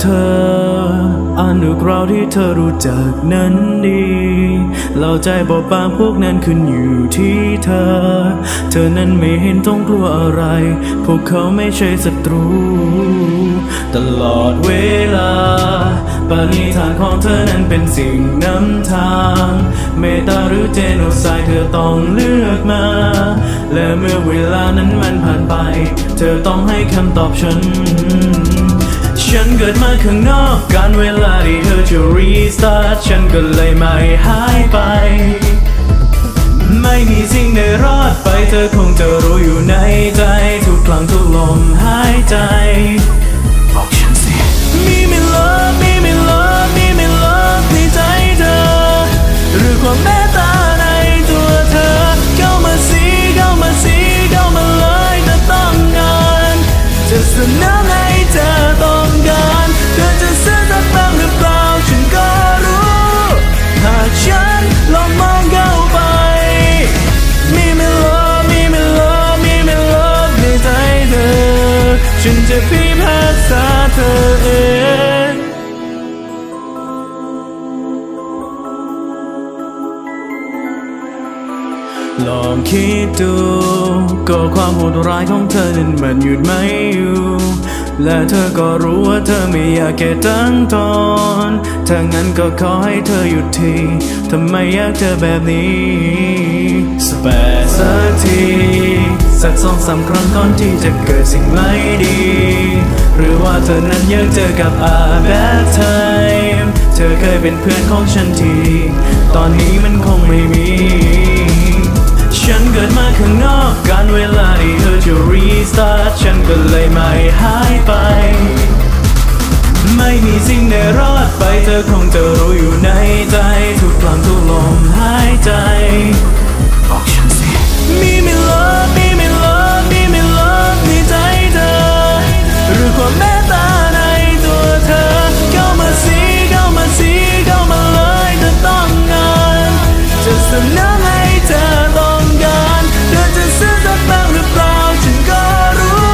เธออันเรื่องราวที่เธอรู้จักนั้นดีเราใจบอบบางพวกนั้นขึ้นอยู่ที่เธอ เธอนั้นไม่เห็นต้องกลัวอะไร พวกเขาไม่ใช่ศัตรู ตลอดเวลาปณิธานของเธอนั้นเป็นสิ่งนำทาง เมตตาหรือเจโนไซด์เธอต้องเลือกมา และเมื่อเวลานั้นมันผ่านไป เธอต้องให้คำตอบฉัน ฉันเกิดมาข้างนอกการเวลาที่เธอจะรีสตาร์ทฉันก็เลยไม่หายไป ไม่มีสิ่งใดรอดไปเธอคงจะรู้อยู่ในใจ ทุกครั้งทุกลมหาย ฉันจะพิพากษาเธอเองลองคิดดู ก็ความโหดร้ายของเธอนั้นมันหยุดไม่อยู่ และเธอก็รู้ว่าเธอไม่อยากแค่ตั้งตอนถ้างั้นก็ขอให้เธอหยุดทีทำไมอยากเจอแบบนี้สแปร์สักที สักสองสามครั้งก่อนที่จะเกิดสิ่งไม่ดี หรือว่าเธอนั้นยังเจอกับอาแบดไทม์เธอเคยเป็นเพื่อนของฉันที ตอนนี้มันคงไม่มี ฉันเกิดมาข้างนอกการเวลาที่เธอจะรีสตาร์ทฉันก็เลยไม่หายไป ไม่มีสิ่งใดรอดไปเธอคงจะรู้อยู่ในใจ ทุกครั้งทุกลมหายใจ ให้เธอต้องการเธอจะซื้อสักบ้างหรือเปล่าฉันก็รู้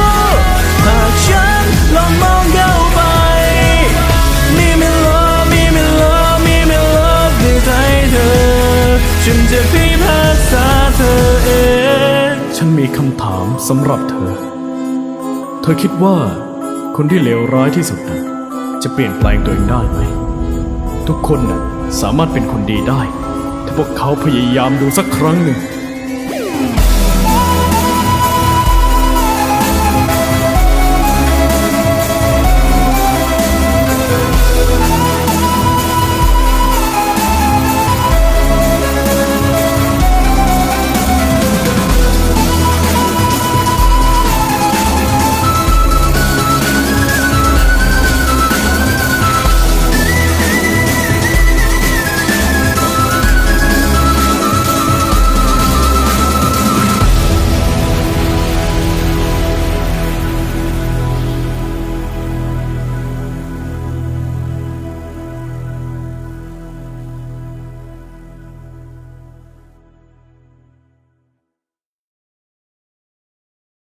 หากฉันลองมองเข้าไป มีไม่ลบมีไม่ลบมีไม่ลบในใจเธอ ฉันจะพิพากษาเธอเอง ฉันมีคำถามสำหรับเธอ เธอคิดว่าคนที่เลวร้ายที่สุดนะจะเปลี่ยนแปลงตัวเองได้ไหม ทุกคนนะสามารถเป็นคนดีได้ พวกเขาพยายามดูสักครั้งหนึ่ง